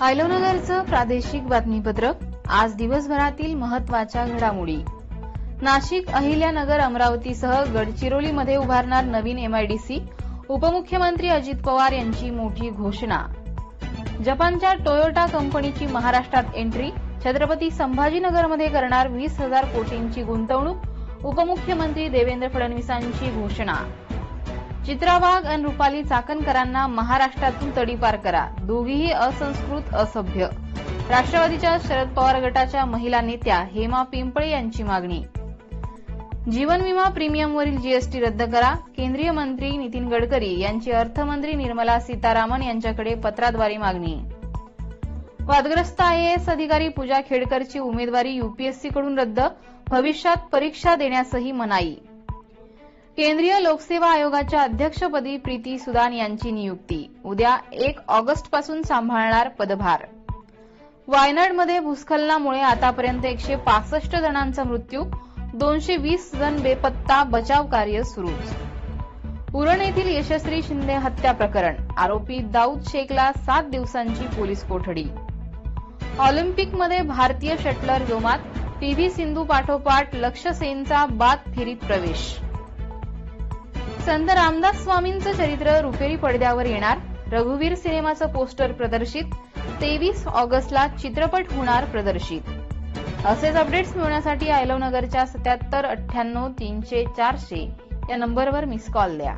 आयलोनगरचं प्रादेशिक बातमीपत्र आज दिवसभरातील महत्त्वाच्या घडामोडी. नाशिक अहिल्यानगर अमरावतीसह गडचिरोलीमध्ये उभारणार नवीन एमआयडीसी उपमुख्यमंत्री अजित पवार यांची मोठी घोषणा. जपानच्या टोयोटा कंपनीची महाराष्ट्रात एंट्री छत्रपती संभाजीनगरमध्ये करणार वीस हजार कोटींची गुंतवणूक उपमुख्यमंत्री देवेंद्र फडणवीसांची घोषणा. चित्रा वाघ आणि रुपाली चाकणकरांना महाराष्ट्रातून तडीपार करा. दोघीही असंस्कृत असभ्य. राष्ट्रवादीच्या शरद पवार गटाच्या महिला नेत्या हेमा पिंपळे यांची मागणी. जीवन विमा प्रीमियमवरील जीएसटी रद्द करा. केंद्रीय मंत्री नितीन गडकरी यांची अर्थमंत्री निर्मला सीतारामन यांच्याकडे पत्राद्वारे मागणी. वादग्रस्त आयएएस अधिकारी पूजा खेडकरची उमेदवारी युपीएससीकडून रद्द. भविष्यात परीक्षा देण्यासही मनाई. केंद्रीय लोकसेवा आयोगाच्या अध्यक्षपदी प्रीती सुदान यांची नियुक्ती. उद्या एक ऑगस्टपासून सांभाळणार पदभार. वायनाडमध्ये भूस्खलनामुळे आतापर्यंत एकशे पासष्ट जणांचा मृत्यू दोनशे वीस जण बेपत्ता बचाव कार्य सुरूच उरण येथील यशस्वी शिंदे हत्या प्रकरण आरोपी दाऊद शेखला सात दिवसांची पोलीस कोठडी. ऑलिम्पिकमध्ये भारतीय शटलर जोमात पीव्ही सिंधू पाठोपाठ लक्ष्य सेनचा बाद फेरीत प्रवेश. संत रामदास स्वामींचं चरित्र रुपेरी पडद्यावर येणार. रघुवीर सिनेमाचं पोस्टर प्रदर्शित. तेवीस ऑगस्टला चित्रपट होणार प्रदर्शित. असेच अपडेट्स मिळवण्यासाठी आयलवनगरच्या सत्याहत्तर अठ्ठ्याण्णव तीनशे चारशे या नंबरवर मिस कॉल द्या.